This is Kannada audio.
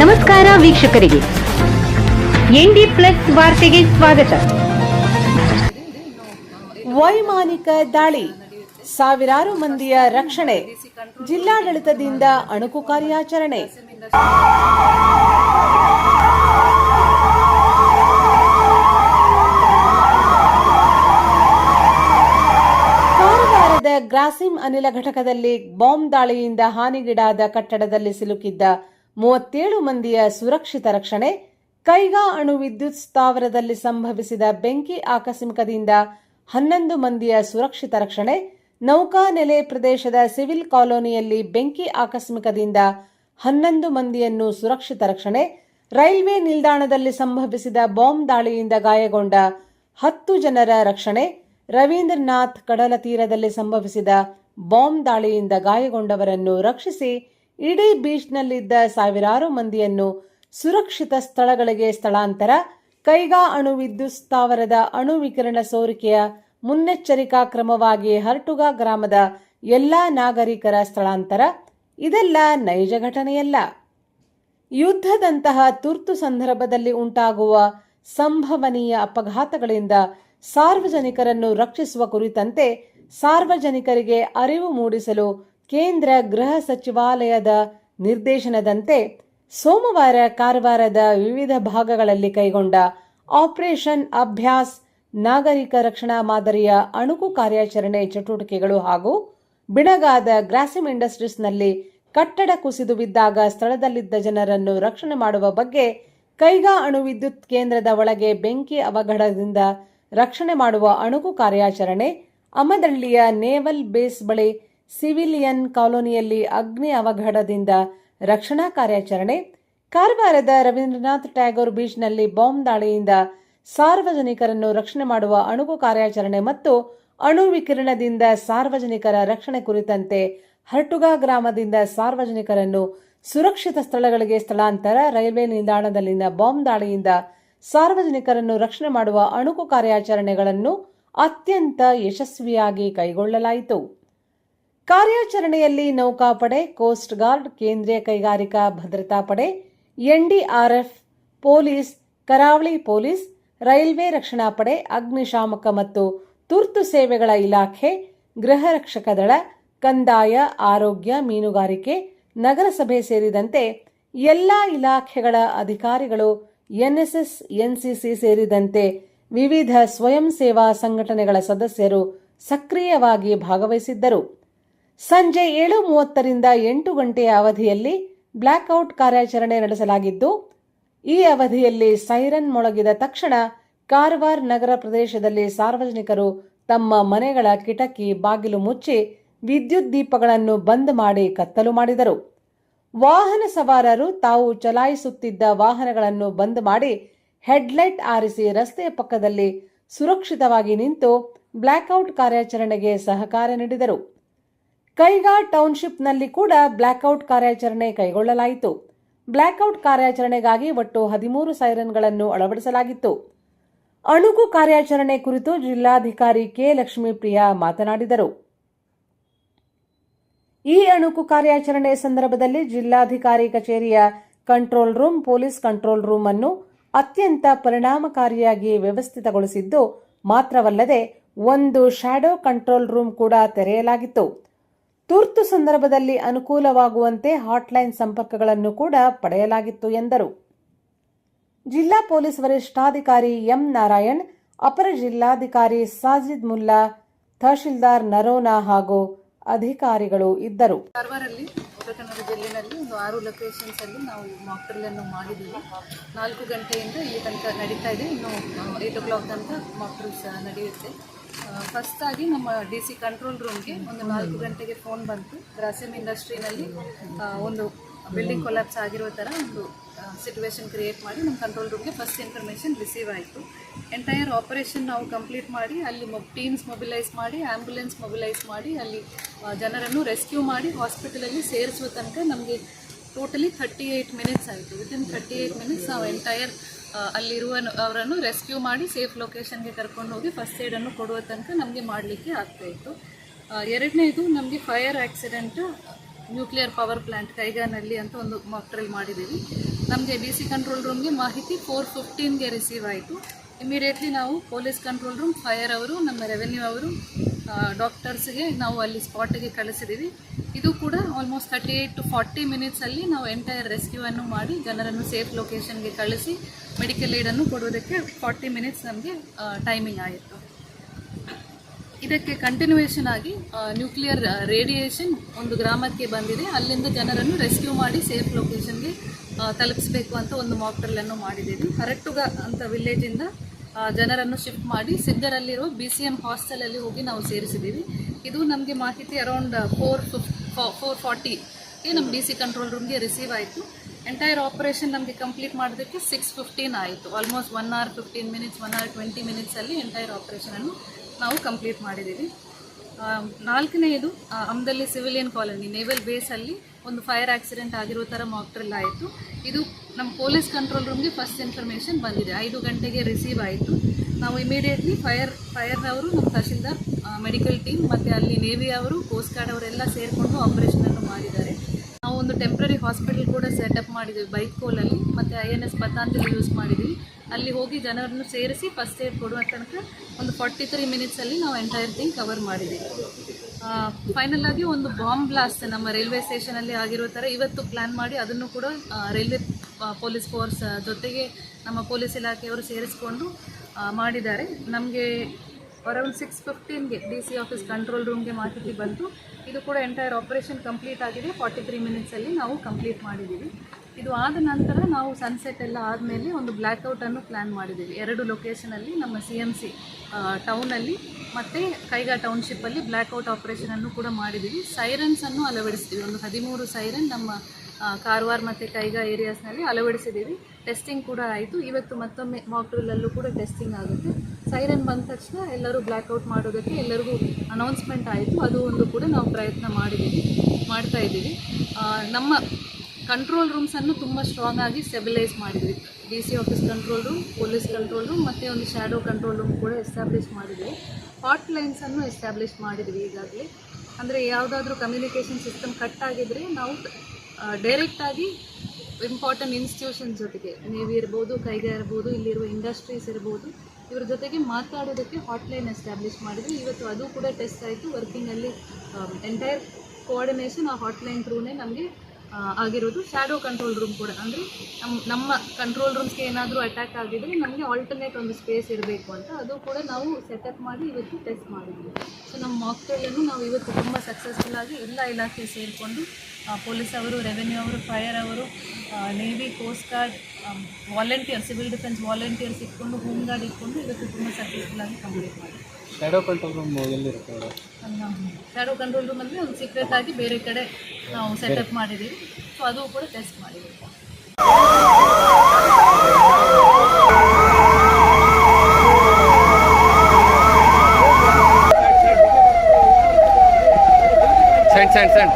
ನಮಸ್ಕಾರ ವೀಕ್ಷಕರಿಗೆ. ಎನ್ಡಿ ಪ್ಲಸ್ ವಾರ್ತೆಗೆ ಸ್ವಾಗತ. ವೈಮಾನಿಕ ದಾಳಿ. ಸಾವಿರಾರು ಮಂದಿಯ ರಕ್ಷಣೆ. ಜಿಲ್ಲಾಡಳಿತದಿಂದ ಅಣುಕು ಕಾರ್ಯಾಚರಣೆ. ಗ್ರಾಸಿಂ ಅನಿಲ ಘಟಕದಲ್ಲಿ ಬಾಂಬ್ ದಾಳಿಯಿಂದ ಹಾನಿಗೀಡಾದ ಕಟ್ಟಡದಲ್ಲಿ ಸಿಲುಕಿದ್ದ ಮೂವತ್ತೇಳು ಮಂದಿಯ ಸುರಕ್ಷಿತ ರಕ್ಷಣೆ, ಕೈಗಾ ಅಣು ವಿದ್ಯುತ್ ಸ್ಥಾವರದಲ್ಲಿ ಸಂಭವಿಸಿದ ಬೆಂಕಿ ಆಕಸ್ಮಿಕದಿಂದ ಹನ್ನೊಂದು ಮಂದಿಯ ಸುರಕ್ಷಿತ ರಕ್ಷಣೆ ನೌಕಾನೆಲೆ ಪ್ರದೇಶದ ಸಿವಿಲ್ ಕಾಲೋನಿಯಲ್ಲಿ ಬೆಂಕಿ ಆಕಸ್ಮಿಕದಿಂದ ಹನ್ನೊಂದು ಮಂದಿಯನ್ನು ಸುರಕ್ಷಿತ ರಕ್ಷಣೆ, ರೈಲ್ವೆ ನಿಲ್ದಾಣದಲ್ಲಿ ಸಂಭವಿಸಿದ ಬಾಂಬ್ ದಾಳಿಯಿಂದ ಗಾಯಗೊಂಡ ಹತ್ತು ಜನರ ರಕ್ಷಣೆ ರವೀಂದ್ರನಾಥ್ ಕಡಲ ತೀರದಲ್ಲಿ ಸಂಭವಿಸಿದ ಬಾಂಬ್ ದಾಳಿಯಿಂದ ಗಾಯಗೊಂಡವರನ್ನು ರಕ್ಷಿಸಿ, ಇಡೀ ಬೀಚ್ನಲ್ಲಿದ್ದ ಸಾವಿರಾರು ಮಂದಿಯನ್ನು ಸುರಕ್ಷಿತ ಸ್ಥಳಗಳಿಗೆ ಸ್ಥಳಾಂತರ, ಕೈಗಾ ಅಣು ವಿದ್ಯುತ್ ಸ್ಥಾವರದ ಅಣು ವಿಕಿರಣ ಸೋರಿಕೆಯ ಮುನ್ನೆಚ್ಚರಿಕಾ ಕ್ರಮವಾಗಿ ಹರ್ಟುಗಾ ಗ್ರಾಮದ ಎಲ್ಲಾ ನಾಗರಿಕರ ಸ್ಥಳಾಂತರ. ಇದೆಲ್ಲ ನೈಜ ಘಟನೆಯಲ್ಲ. ಯುದ್ಧದಂತಹ ತುರ್ತು ಸಂದರ್ಭದಲ್ಲಿ ಉಂಟಾಗುವ ಸಂಭವನೀಯ ಅಪಘಾತಗಳಿಂದ ಸಾರ್ವಜನಿಕರನ್ನು ರಕ್ಷಿಸುವ ಕುರಿತಂತೆ ಸಾರ್ವಜನಿಕರಿಗೆ ಅರಿವು ಮೂಡಿಸಲು ಕೇಂದ್ರ ಗೃಹ ಸಚಿವಾಲಯದ ನಿರ್ದೇಶನದಂತೆ ಸೋಮವಾರ ಕಾರವಾರದ ವಿವಿಧ ಭಾಗಗಳಲ್ಲಿ ಕೈಗೊಂಡ ಆಪರೇಷನ್ ಅಭ್ಯಾಸ್ ನಾಗರಿಕ ರಕ್ಷಣಾ ಮಾದರಿಯ ಅಣುಕು ಕಾರ್ಯಾಚರಣೆ ಚಟುವಟಿಕೆಗಳು ಹಾಗೂ ಬಿಣಗಾದ ಗ್ರಾಸಿಮ್ ಇಂಡಸ್ಟ್ರೀಸ್ನಲ್ಲಿ ಕಟ್ಟಡ ಕುಸಿದು ಬಿದ್ದಾಗ ಸ್ಥಳದಲ್ಲಿದ್ದ ಜನರನ್ನು ರಕ್ಷಣೆ ಮಾಡುವ ಬಗ್ಗೆ ಕೈಗಾ ಅಣು ವಿದ್ಯುತ್ ಕೇಂದ್ರದ ಒಳಗೆ ಬೆಂಕಿ ಅವಘಡದಿಂದ ರಕ್ಷಣೆ ಮಾಡುವ ಅಣುಕು ಕಾರ್ಯಾಚರಣೆ, ಅಮದಳ್ಳಿಯ ನೇವಲ್ ಬೇಸ್ ಬಳಿ ಸಿವಿಲಿಯನ್ ಕಾಲೋನಿಯಲ್ಲಿ ಅಗ್ನಿ ಅವಘಡದಿಂದ ರಕ್ಷಣಾ ಕಾರ್ಯಾಚರಣೆ, ಕಾರವಾರದ ರವೀಂದ್ರನಾಥ್ ಟ್ಯಾಗೋರ್ ಬೀಚ್ನಲ್ಲಿ ಬಾಂಬ್ ದಾಳಿಯಿಂದ ಸಾರ್ವಜನಿಕರನ್ನು ರಕ್ಷಣೆ ಮಾಡುವ ಅಣುಕು ಕಾರ್ಯಾಚರಣೆ ಮತ್ತು ಅಣು ವಿಕಿರಣದಿಂದ ಸಾರ್ವಜನಿಕರ ರಕ್ಷಣೆ ಕುರಿತಂತೆ ಹರ್ಟುಗಾ ಗ್ರಾಮದಿಂದ ಸಾರ್ವಜನಿಕರನ್ನು ಸುರಕ್ಷಿತ ಸ್ಥಳಗಳಿಗೆ ಸ್ಥಳಾಂತರ ರೈಲ್ವೆ ನಿಲ್ದಾಣದಲ್ಲಿನ ಬಾಂಬ್ ದಾಳಿಯಿಂದ ಸಾರ್ವಜನಿಕರನ್ನು ರಕ್ಷಣೆ ಮಾಡುವ ಅಣುಕು ಕಾರ್ಯಾಚರಣೆಗಳನ್ನು ಅತ್ಯಂತ ಯಶಸ್ವಿಯಾಗಿ ಕೈಗೊಳ್ಳಲಾಯಿತು. ಕಾರ್ಯಾಚರಣೆಯಲ್ಲಿ ನೌಕಾಪಡೆ, ಕೋಸ್ಟ್ ಗಾರ್ಡ್, ಕೇಂದ್ರೀಯ ಕೈಗಾರಿಕಾ ಭದ್ರತಾ ಪಡೆ ಎನ್ಡಿಆರ್ಎಫ್ ಪೊಲೀಸ್, ಕರಾವಳಿ ಪೊಲೀಸ್, ರೈಲ್ವೆ ರಕ್ಷಣಾ ಪಡೆ, ಅಗ್ನಿಶಾಮಕ ಮತ್ತು ತುರ್ತು ಸೇವೆಗಳ ಇಲಾಖೆ, ಗೃಹ ರಕ್ಷಕ ದಳ, ಕಂದಾಯ, ಆರೋಗ್ಯ, ಮೀನುಗಾರಿಕೆ, ನಗರಸಭೆ ಸೇರಿದಂತೆ ಎಲ್ಲಾ ಇಲಾಖೆಗಳ ಅಧಿಕಾರಿಗಳು ಎನ್ಎಸ್ಎಸ್, ಎನ್ಸಿಸಿ ಸೇರಿದಂತೆ ವಿವಿಧ ಸ್ವಯಂ ಸೇವಾ ಸಂಘಟನೆಗಳ ಸದಸ್ಯರು ಸಕ್ರಿಯವಾಗಿ ಭಾಗವಹಿಸಿದ್ದರು. ಸಂಜೆ ಏಳು ಮೂವತ್ತರಿಂದ ಎಂಟು ಗಂಟೆಯ ಅವಧಿಯಲ್ಲಿ ಬ್ಲ್ಯಾಕ್ಔಟ್ ಕಾರ್ಯಾಚರಣೆ ನಡೆಸಲಾಗಿದ್ದು, ಈ ಅವಧಿಯಲ್ಲಿ ಸೈರನ್ ಮೊಳಗಿದ ತಕ್ಷಣ ಕಾರವಾರ್ ನಗರ ಪ್ರದೇಶದಲ್ಲಿ ಸಾರ್ವಜನಿಕರು ತಮ್ಮ ಮನೆಗಳ ಕಿಟಕಿ ಬಾಗಿಲು ಮುಚ್ಚಿ ವಿದ್ಯುತ್ ದೀಪಗಳನ್ನು ಬಂದ್ ಮಾಡಿ ಕತ್ತಲು ಮಾಡಿದರು. ವಾಹನ ಸವಾರರು ತಾವು ಚಲಾಯಿಸುತ್ತಿದ್ದ ವಾಹನಗಳನ್ನು ಬಂದ್ ಮಾಡಿ ಹೆಡ್ಲೈಟ್ ಆರಿಸಿ ರಸ್ತೆಯ ಪಕ್ಕದಲ್ಲಿ ಸುರಕ್ಷಿತವಾಗಿ ನಿಂತು ಬ್ಲ್ಯಾಕ್ಔಟ್ ಕಾರ್ಯಾಚರಣೆಗೆ ಸಹಕಾರ ನೀಡಿದರು. ಕೈಗಾ ಟೌನ್ಶಿಪ್ನಲ್ಲಿ ಕೂಡ ಬ್ಲ್ಯಾಕ್ಔಟ್ ಕಾರ್ಯಾಚರಣೆ ಕೈಗೊಳ್ಳಲಾಯಿತು. ಬ್ಲ್ಯಾಕ್ಔಟ್ ಕಾರ್ಯಾಚರಣೆಗಾಗಿ ಒಟ್ಟು ಹದಿಮೂರು ಸೈರನ್ಗಳನ್ನು ಅಳವಡಿಸಲಾಗಿತ್ತು. ಅಣುಕು ಕಾರ್ಯಾಚರಣೆ ಕುರಿತು ಜಿಲ್ಲಾಧಿಕಾರಿ ಕೆ ಲಕ್ಷ್ಮೀಪ್ರಿಯಾ ಮಾತನಾಡಿದರು. ಈ ಅಣುಕು ಕಾರ್ಯಾಚರಣೆ ಸಂದರ್ಭದಲ್ಲಿ ಜಿಲ್ಲಾಧಿಕಾರಿ ಕಚೇರಿಯ control room, police control room ಅನ್ನು ಅತ್ಯಂತ ಪರಿಣಾಮಕಾರಿಯಾಗಿ ವ್ಯವಸ್ಥಿತಗೊಳಿಸಿದ್ದು, ಮಾತ್ರವಲ್ಲದೆ ಒಂದು ಶ್ಯಾಡೋ ಕಂಟ್ರೋಲ್ ರೂಮ್ ಕೂಡ ತೆರೆಯಲಾಗಿತ್ತು. ತುರ್ತು ಸಂದರ್ಭದಲ್ಲಿ ಅನುಕೂಲವಾಗುವಂತೆ ಹಾಟ್ಲೈನ್ ಸಂಪರ್ಕಗಳನ್ನು ಕೂಡ ಪಡೆಯಲಾಗಿತ್ತು ಎಂದರು. ಜಿಲ್ಲಾ ಪೊಲೀಸ್ ವರಿಷ್ಠಾಧಿಕಾರಿ ಎಂ ನಾರಾಯಣ್, ಅಪರ ಜಿಲ್ಲಾಧಿಕಾರಿ ಸಾಜಿದ್ ಮುಲ್ಲಾ, ತಹಶೀಲ್ದಾರ್ ನರೋನಾ ಹಾಗೂ ಅಧಿಕಾರಿಗಳು ಇದ್ದರು. ಕಾರವಾರಲ್ಲಿ ಉತ್ತರ ಕನ್ನಡ ಜಿಲ್ಲೆಯಲ್ಲಿ ಒಂದು ಆರು ಲೊಕೇಶನ್ಸ್ ಅಲ್ಲಿ ನಾವು ಮಾಕ್ ಡ್ರಿಲ್ ಅನ್ನು ಮಾಡಿದ್ದೀವಿ. ನಾಲ್ಕು ಗಂಟೆಯಿಂದ ಇಲ್ಲಿ ತನಕ ನಡೀತಾ ಇದೆ. ಇನ್ನು ಏಟ್ ಓ ಕ್ಲಾಕ್ ತನಕ ಮಾಕ್ ಡ್ರಿಲ್ಸ್ ನಡೆಯುತ್ತೆ. ಫಸ್ಟ್ ಆಗಿ ನಮ್ಮ ಡಿ ಸಿ ಕಂಟ್ರೋಲ್ ರೂಮ್ಗೆ ಒಂದು ನಾಲ್ಕು ಗಂಟೆಗೆ ಫೋನ್ ಬಂತು. ಗ್ರಾಸಿಮ್ ಇಂಡಸ್ಟ್ರಿನಲ್ಲಿ ಒಂದು ಬಿಲ್ಡಿಂಗ್ ಕೊಲಾಪ್ಸ್ ಆಗಿರೋ ಥರ ಒಂದು ಸಿಚುವೇಶನ್ ಕ್ರಿಯೇಟ್ ಮಾಡಿ ನಮ್ಮ ಕಂಟ್ರೋಲ್ ರೂಮ್ಗೆ ಫಸ್ಟ್ ಇನ್ಫಾರ್ಮೇಷನ್ ರಿಸೀವ್ ಆಯಿತು. ಎಂಟೈರ್ ಆಪರೇಷನ್ ನಾವು ಕಂಪ್ಲೀಟ್ ಮಾಡಿ, ಅಲ್ಲಿ ಟೀಮ್ಸ್ ಮೊಬಿಲೈಸ್ ಮಾಡಿ ಆ್ಯಂಬುಲೆನ್ಸ್ ಮೊಬಿಲೈಸ್ ಮಾಡಿ, ಅಲ್ಲಿ ಜನರನ್ನು ರೆಸ್ಕ್ಯೂ ಮಾಡಿ ಹಾಸ್ಪಿಟಲಲ್ಲಿ ಸೇರಿಸುವ ತನಕ ನಮಗೆ ಟೋಟಲಿ ಥರ್ಟಿ ಏಯ್ಟ್ ಮಿನಿಟ್ಸ್ ಆಯಿತು. ವಿತಿನ್ ಥರ್ಟಿ ಏಯ್ಟ್ ಮಿನಿಟ್ಸ್ ನಾವು ಎಂಟೈರ್ ಅಲ್ಲಿರುವ ಅವರನ್ನು ರೆಸ್ಕ್ಯೂ ಮಾಡಿ ಸೇಫ್ ಲೊಕೇಶನ್ಗೆ ಕರ್ಕೊಂಡು ಹೋಗಿ ಫಸ್ಟ್ ಏಡನ್ನು ಕೊಡುವ ತನಕ ನಮಗೆ ಮಾಡಲಿಕ್ಕೆ ಆಗ್ತಾಯಿತ್ತು ಎರಡನೇದು ನಮಗೆ fire accident nuclear power plant ಕೈಗಾನಲ್ಲಿ ಅಂತ ಒಂದು ಮಾಕ್ಟ್ರಲ್ ಮಾಡಿದ್ದೀವಿ. ನಮಗೆ ಡಿ ಸಿ ಕಂಟ್ರೋಲ್ ರೂಮ್ಗೆ ಮಾಹಿತಿ ಫೋರ್ ಫಿಫ್ಟೀನ್ಗೆ ರಿಸೀವ್ ಆಯಿತು. ಇಮಿಡಿಯೇಟ್ಲಿ ನಾವು ಪೊಲೀಸ್ ಕಂಟ್ರೋಲ್ ರೂಮ್ ಫೈರ್ ಅವರು, ನಮ್ಮ ರೆವೆನ್ಯೂ ಅವರು ಡಾಕ್ಟರ್ಸ್ಗೆ ನಾವು ಅಲ್ಲಿ ಸ್ಪಾಟಿಗೆ ಕಳಿಸಿದ್ದೀವಿ ಇದು ಕೂಡ almost thirty eight to forty ಮಿನಿಟ್ಸಲ್ಲಿ ನಾವು ಎಂಟೈರ್ ರೆಸ್ಕ್ಯೂವನ್ನು ಮಾಡಿ ಜನರನ್ನು ಸೇಫ್ ಲೊಕೇಶನ್ಗೆ ಕಳಿಸಿ ಮೆಡಿಕಲ್ ಏಡನ್ನು ಕೊಡೋದಕ್ಕೆ ಫಾರ್ಟಿ ಮಿನಿಟ್ಸ್ ನಮಗೆ ಟೈಮಿಂಗ್ ಆಯಿತು. ಇದಕ್ಕೆ ಕಂಟಿನ್ಯೂಯೇಷನ್ ಆಗಿ ನ್ಯೂಕ್ಲಿಯರ್ ರೇಡಿಯೇಷನ್ ಒಂದು ಗ್ರಾಮಕ್ಕೆ ಬಂದಿದೆ. ಅಲ್ಲಿಂದ ಜನರನ್ನು ರೆಸ್ಕ್ಯೂ ಮಾಡಿ ಸೇಫ್ ಲೊಕೇಶನ್ಗೆ ತಲುಪಿಸಬೇಕು ಅಂತ ಒಂದು ಮಾಕ್ಟರ್ಲನ್ನು ಮಾಡಿದ್ದೀವಿ. ಹರಟ್ಟುಗ ಅಂತ ವಿಲೇಜಿಂದ ಜನರನ್ನು ಶಿಫ್ಟ್ ಮಾಡಿ ಸಿದ್ದರಲ್ಲಿರೋ ಬಿ ಸಿ ಎಂ ಹಾಸ್ಟೆಲಲ್ಲಿ ಹೋಗಿ ನಾವು ಸೇರಿಸಿದ್ದೀವಿ. ಇದು ನಮಗೆ ಮಾಹಿತಿ ಅರೌಂಡ್ ಫೋರ್ ಫಿಫ್ ಫೋರ್ ಫಾರ್ಟಿಗೆ ನಮ್ಮ ಡಿ ಸಿ ಕಂಟ್ರೋಲ್ ರೂಮ್ಗೆ ರಿಸೀವ್ ಆಯಿತು. ಎಂಟೈರ್ ಆಪರೇಷನ್ ನಮಗೆ ಕಂಪ್ಲೀಟ್ ಮಾಡೋದಕ್ಕೆ ಸಿಕ್ಸ್ ಫಿಫ್ಟೀನ್ ಆಯಿತು. Almost one hour fifteen minutes one hour twenty ಮಿನಿಟ್ಸಲ್ಲಿ entire ಆಪರೇಷನನ್ನು ನಾವು ಕಂಪ್ಲೀಟ್ ಮಾಡಿದ್ದೀವಿ. ನಾಲ್ಕನೆಯದು ಅಮ್ದಲ್ಲಿ ಸಿವಿಲಿಯನ್ ಕಾಲೋನಿ, ನೇವಲ್ ಬೇಸಲ್ಲಿ ಒಂದು ಫೈರ್ ಆಕ್ಸಿಡೆಂಟ್ ಆಗಿರೋ ಥರ ಮಾಕ್ಟ್ರಿಲ್ ಆಯಿತು. ಇದು ನಮ್ಮ ಪೊಲೀಸ್ ಕಂಟ್ರೋಲ್ ರೂಮ್ಗೆ ಫಸ್ಟ್ ಇನ್ಫಾರ್ಮೇಷನ್ ಬಂದಿದೆ. ಐದು ಗಂಟೆಗೆ ರಿಸೀವ್ ಆಯಿತು. ನಾವು ಇಮಿಡಿಯೇಟ್ಲಿ ಫೈರ್, ಫೈರ್ನವರು, ನಮ್ಮ ತಹಶೀಲ್ದಾರ್ ಮೆಡಿಕಲ್ ಟೀಮ್ ಮತ್ತು ಅಲ್ಲಿ ನೇವಿ ಅವರು ಕೋಸ್ಟ್ ಗಾರ್ಡ್ ಅವರೆಲ್ಲ ಸೇರಿಕೊಂಡು ಆಪರೇಷನನ್ನು ಮಾಡಿದ್ದಾರೆ. ನಾವು ಒಂದು ಟೆಂಪ್ರರಿ ಹಾಸ್ಪಿಟಲ್ ಕೂಡ ಸೆಟಪ್ ಮಾಡಿದ್ದೀವಿ ಬೈಕ್ ಕೋಲಲ್ಲಿ ಮತ್ತು I N S Patanjali use ಮಾಡಿದ್ದೀವಿ. ಅಲ್ಲಿ ಹೋಗಿ ಜನರನ್ನು ಸೇರಿಸಿ ಫಸ್ಟ್ ಏಡ್ ಕೊಡುವ ತನಕ ಒಂದು ಫಾರ್ಟಿ ತ್ರೀ ಮಿನಿಟ್ಸಲ್ಲಿ ನಾವು ಎಂಟೈರ್ ಥಿಂಗ್ ಕವರ್ ಮಾಡಿದ್ದೀವಿ. ಫೈನಲ್ ಆಗಿ ಒಂದು ಬಾಂಬ್ ಬ್ಲಾಸ್ಟ್ ನಮ್ಮ ರೈಲ್ವೆ ಸ್ಟೇಷನಲ್ಲಿ ಆಗಿರೋ ಥರ ಇವತ್ತು ಪ್ಲ್ಯಾನ್ ಮಾಡಿ ಅದನ್ನು ಕೂಡ ರೈಲ್ವೆ ಪೊಲೀಸ್ ಫೋರ್ಸ್ ಜೊತೆಗೆ ನಮ್ಮ ಪೊಲೀಸ್ ಇಲಾಖೆಯವರು ಸೇರಿಸಿಕೊಂಡು ಮಾಡಿದ್ದಾರೆ. ನಮಗೆ ಅರೌಂಡ್ ಸಿಕ್ಸ್ ಫಿಫ್ಟೀನ್ಗೆ ಡಿ ಸಿ ಆಫೀಸ್ ಕಂಟ್ರೋಲ್ ರೂಮ್ಗೆ ಮಾಹಿತಿ ಬಂತು. ಇದು ಕೂಡ ಎಂಟೈರ್ ಆಪರೇಷನ್ ಕಂಪ್ಲೀಟ್ ಆಗಿದೆ. ಫಾರ್ಟಿ ತ್ರೀ ಮಿನಿಟ್ಸಲ್ಲಿ ನಾವು ಕಂಪ್ಲೀಟ್ ಮಾಡಿದ್ದೀವಿ. ಇದು ಆದ ನಂತರ ನಾವು ಸನ್ಸೆಟ್ ಎಲ್ಲ ಆದಮೇಲೆ ಒಂದು ಬ್ಲ್ಯಾಕ್ಔಟನ್ನು ಪ್ಲ್ಯಾನ್ ಮಾಡಿದ್ದೀವಿ. ಎರಡು ಲೊಕೇಶನಲ್ಲಿ ನಮ್ಮ ಸಿ ಎಂ ಸಿ ಟೌನಲ್ಲಿ ಮತ್ತು ಕೈಗಾ ಟೌನ್ಶಿಪ್ಪಲ್ಲಿ ಬ್ಲ್ಯಾಕ್ಔಟ್ ಆಪರೇಷನನ್ನು ಕೂಡ ಮಾಡಿದ್ದೀವಿ. ಸೈರನ್ಸನ್ನು ಅಳವಡಿಸ್ತೀವಿ ಒಂದು ಹದಿಮೂರು ಸೈರನ್ ನಮ್ಮ ಕಾರವಾರ ಮತ್ತು ಕೈಗಾ ಏರಿಯಾಸ್ನಲ್ಲಿ ಅಳವಡಿಸಿದ್ದೀವಿ. ಟೆಸ್ಟಿಂಗ್ ಕೂಡ ಆಯಿತು. ಇವತ್ತು ಮತ್ತೊಮ್ಮೆ ಮಾಕ್ಡ್ರಿಲ್ಲಲ್ಲೂ ಕೂಡ ಟೆಸ್ಟಿಂಗ್ ಆಗುತ್ತೆ. ಸೈರನ್ ಬಂದ ತಕ್ಷಣ ಎಲ್ಲರೂ ಬ್ಲ್ಯಾಕ್ಔಟ್ ಮಾಡೋದಕ್ಕೆ ಎಲ್ಲರಿಗೂ ಅನೌನ್ಸ್ಮೆಂಟ್ ಆಯಿತು. ಅದು ಒಂದು ಕೂಡ ನಾವು ಪ್ರಯತ್ನ ಮಾಡಿದ್ದೀವಿ, ಮಾಡ್ತಾ ಇದ್ದೀವಿ. ನಮ್ಮ ಕಂಟ್ರೋಲ್ ರೂಮ್ಸನ್ನು ತುಂಬ ಸ್ಟ್ರಾಂಗ್ ಆಗಿ ಸ್ಟೆಬಿಲೈಸ್ ಮಾಡಿದ್ವಿ. D C office control room police control room ಮತ್ತು ಒಂದು ಶ್ಯಾಡೋ ಕಂಟ್ರೋಲ್ ರೂಮ್ ಕೂಡ ಎಸ್ಟಾಬ್ಲಿಷ್ ಮಾಡಿದ್ವಿ. ಹಾಟ್ ಲೈನ್ಸನ್ನು ಎಸ್ಟಾಬ್ಲಿಷ್ ಮಾಡಿದ್ವಿ ಈಗಾಗಲೇ. ಅಂದರೆ ಯಾವುದಾದ್ರೂ ಕಮ್ಯುನಿಕೇಷನ್ ಸಿಸ್ಟಮ್ ಕಟ್ ಆಗಿದ್ರೆ ನಾವು ಡೈರೆಕ್ಟಾಗಿ ಇಂಪಾರ್ಟೆಂಟ್ ಇನ್ಸ್ಟಿಟ್ಯೂಷನ್ ಜೊತೆಗೆ ನೇವಿ ಇರ್ಬೋದು, ಕೈಗೆ ಇರ್ಬೋದು, ಇಲ್ಲಿರುವ ಇಂಡಸ್ಟ್ರೀಸ್ ಇರ್ಬೋದು, ಇವ್ರ ಜೊತೆಗೆ ಮಾತಾಡೋದಕ್ಕೆ ಹಾಟ್ಲೈನ್ ಎಸ್ಟಾಬ್ಲಿಷ್ ಮಾಡಿದ್ವಿ. ಇವತ್ತು ಅದು ಕೂಡ ಟೆಸ್ಟ್ ಆಯಿತು. ವರ್ಕಿಂಗಲ್ಲಿ ಎಂಟೈರ್ ಕೋಆರ್ಡಿನೇಷನ್ ಆ ಹಾಟ್ಲೈನ್ ಥ್ರೂನೇ ನಮಗೆ ಆಗಿರೋದು ಶ್ಯಾಡೋ ಕಂಟ್ರೋಲ್ ರೂಮ್ ಕೂಡ. ಅಂದರೆ ನಮ್ಮ ನಮ್ಮ ಕಂಟ್ರೋಲ್ ರೂಮ್ಸ್ಗೆ ಏನಾದರೂ ಅಟ್ಯಾಕ್ ಆಗಿದ್ರೆ ನಮಗೆ ಆಲ್ಟರ್ನೇಟ್ ಒಂದು ಸ್ಪೇಸ್ ಇರಬೇಕು ಅಂತ. ಅದು ಕೂಡ ನಾವು ಸೆಟಪ್ ಮಾಡಿ ಇವತ್ತು ಟೆಸ್ಟ್ ಮಾಡಿದ್ವಿ. ಸೊ ನಮ್ಮ ಮಾಕ್ಟೇಲನ್ನು ನಾವು ಇವತ್ತು ತುಂಬ ಸಕ್ಸಸ್ಫುಲ್ ಆಗಿ ಎಲ್ಲ ಇಲಾಖೆ ಸೇರಿಕೊಂಡು ಪೊಲೀಸ್ ಅವರು ರೆವೆನ್ಯೂ ಅವರು ಫೈರ್ ಅವರು navy coast guard volunteer civil defence volunteers ಇಟ್ಕೊಂಡು ಹೋಮ್ ಗಾರ್ಡ್ ಇಟ್ಕೊಂಡು ಇವತ್ತು ತುಂಬ ಸಕ್ಸಸ್ಫುಲ್ ಆಗಿ ಕಂಪ್ಲೀಟ್ ಮಾಡಿದ್ವಿ. ಶ್ಯಾಡೋ ಕಂಟ್ರೋಲ್ ರೂಮ್ ಎಲ್ಲಿರುತ್ತೆ ಅವರು? ಶ್ಯಾಡೋ ಕಂಟ್ರೋಲ್ ರೂಮ್ ಅಂದರೆ ಒಂದು ಸೀಕ್ರೆಟ್ ಆಗಿ ಬೇರೆ ಕಡೆ ನಾವು ಸೆಟಪ್ ಮಾಡಿದ್ದೀವಿ ಸೊ ಅದು ಕೂಡ ಟೆಸ್ಟ್ ಮಾಡಿದ್ದೀವಿ ಸೆಂಡ್ ಸೆಂಡ್ ಸೆಂಡ್